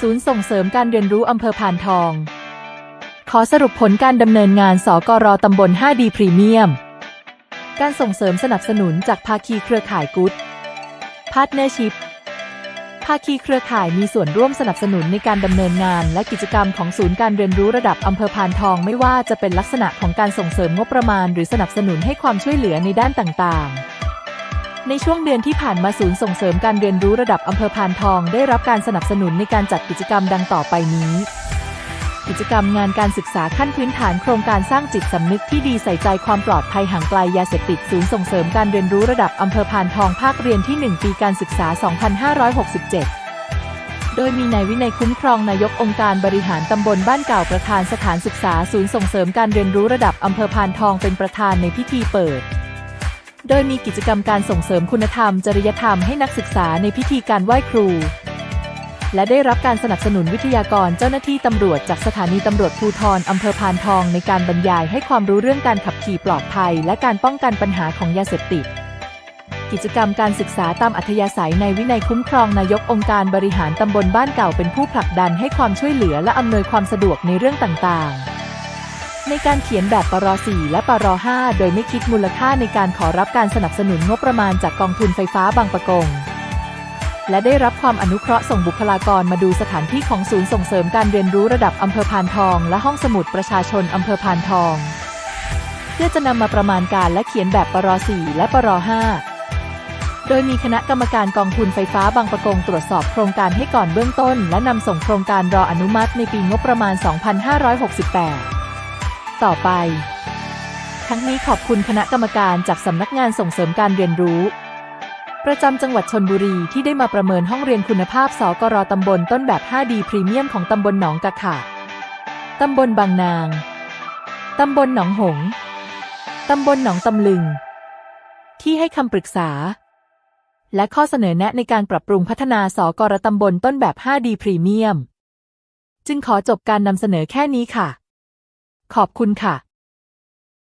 ศูนย์ส่งเสริมการเรียนรู้อำเภอพานทอง ขอสรุปผลการดำเนินงานสกรตำบล 5D พรีเมียม การส่งเสริมสนับสนุนจากภาคีเครือข่ายกุ๊ดพาร์ทเนอร์ชิพภาคีเครือข่ายมีส่วนร่วมสนับสนุนในการดำเนินงาน และกิจกรรมของศูนย์การเรียนรู้ระดับอำเภอพานทองไม่ว่าจะเป็นลักษณะของการส่งเสริมงบประมาณ หรือสนับสนุนให้ความช่วยเหลือในด้านต่างๆ ในช่วงเดือนที่ผ่านมาศูนย์ส่งเสริมการเรียนรู้ระดับอำเภอพานทอง ได้รับการสนับสนุนในการจัดกิจกรรมดังต่อไปนี้ กิจกรรมงานการศึกษาขั้นพื้นฐานโครงการสร้างจิตสำนึกที่ดีใส่ใจความปลอดภัยห่างไกลยาเสพติดศูนย์ส่งเสริมการเรียนรู้ระดับอำเภอพานทองภาคเรียนที่ 1 ปีการศึกษา 2567โดยมีนายวินัยคุ้มครองนายกองค์การบริหารตำบลบ้านเก่าประธานสถานศึกษาศูนย์ส่งเสริมการเรียนรู้ระดับอำเภอพานทองเป็นประธานในพิธีเปิด โดยมีกิจกรรมการส่งเสริมคุณธรรม จริยธรรมให้นักศึกษาในพิธีการไหว้ครู และได้รับการสนับสนุนวิทยากรเจ้าหน้าที่ตำรวจจากสถานีตำรวจภูธรอำเภอพานทองในการบรรยายให้ความรู้เรื่องการขับขี่ปลอดภัย และการป้องกันปัญหาของยาเสพติดกิจกรรมการศึกษาตามอัธยาศัยในวินัยคุ้มครองนายกองค์การบริหารตำบลบ้านเก่าเป็นผู้ผลักดันให้ความช่วยเหลือและอำนวยความสะดวกในเรื่องต่างๆ ในการเขียนแบบปร .4 และปร .5 โดยไม่คิดมูลค่าในการขอรับการสนับสนุนงบประมาณจากกองทุนไฟฟ้าบางประกง และได้รับความอนุเคราะห์ส่งบุคลากรมาดูสถานที่ของศูนย์ส่งเสริมการเรียนรู้ระดับอำเภอพานทอง และห้องสมุดประชาชนอำเภอพานทอง เพื่อจะนำมาประมาณการและเขียนแบบปร .4 และปร .5 โดยมีคณะกรรมการกองทุนไฟฟ้าบางประกงตรวจสอบโครงการให้ก่อนเบื้องต้น และนำส่งโครงการรออนุมัติในปีงบประมาณ 2568 ต่อไป ทั้งนี้ขอบคุณคณะกรรมการจากสำนักงานส่งเสริมการเรียนรู้ ประจำจังหวัดชนบุรีที่ได้มาประเมินห้องเรียนคุณภาพสกรตำบลต้นแบบ 5D พรีเมียมของตำบลหนองกะขะตำบลบางนาง ตำบลหนองหงส์ตำบลหนองตำลึง ที่ให้คำปรึกษา และข้อเสนอแนะในการปรับปรุงพัฒนาสกรตำบลต้นแบบ 5D พรีเมียม จึงขอจบการนำเสนอแค่นี้ค่ะ ขอบคุณค่ะ